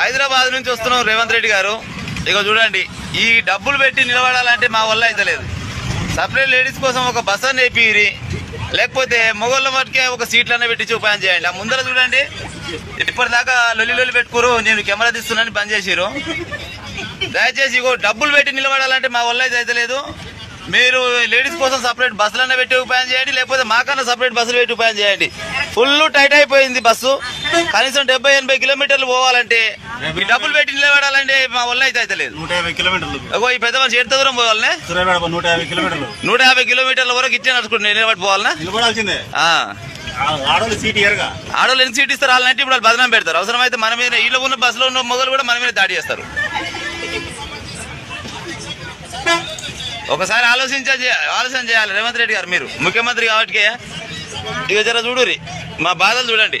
హైదరాబాద్ నుంచి వస్తున్నాం రేవంత్ రెడ్డి గారు. ఇక చూడండి ఈ డబ్బులు పెట్టి నిలబడాలంటే మా వల్ల అయితే లేదు. సపరేట్ లేడీస్ కోసం ఒక బస్ అని వేపిరి లేకపోతే మొగోళ్ళ మటుకే ఒక సీట్లనే పెట్టి చూపాయం చేయండి. ఆ ముందర చూడండి ఇప్పటిదాకా లొల్లి లొల్లి పెట్టుకోరు నేను కెమెరా తీస్తున్నాను బంద్ చేసిరు దయచేసి ఇగో డబ్బులు పెట్టి నిలబడాలంటే మా వల్ల అయితే లేదు. మీరు లేడీస్ కోసం సపరేట్ బస్సులన్నా పెట్టి ఉపాయం చేయండి లేకపోతే మాకన్నా సపరేట్ బస్సులు పెట్టి ఉపాయం చేయండి. ఫుల్ టైట్ అయిపోయింది బస్సు. కనీసం డెబ్బై ఎనభై కిలోమీటర్లు పోవాలంటే డబ్బులు పెట్టి నిలబడాలంటే మా వల్ల అయితే అయితే లేదు. నూట యాభై కిలోమీటర్లు. అగో ఈ పెద్ద మనిషి ఎంత దూరం పోవాలనే? నూట యాభై కిలోమీటర్లు. నూట యాభై కిలోమీటర్ల వరకు ఇచ్చే నడుచుకుంటు నిలబడి పోవాలనా? నిలబడాల్సిందే. సీట్ ఇయర్గా ఆడోళ్ళు ఎన్ని సీట్ ఇస్తారు? వాళ్ళంటే ఇప్పుడు వాళ్ళు బదనాం పెడతారు. అవసరమైతే మన మీద వీళ్ళు ఉన్న బస్సులో ఉన్న మొగలు కూడా మన మీద దాడి చేస్తారు. ఒకసారి ఆలోచించ ఆలోచన చేయాలి. రేవంత్ రెడ్డి గారు మీరు. ముఖ్యమంత్రి కాబట్టి ఇక జర చూడురి మా బాధలు చూడండి.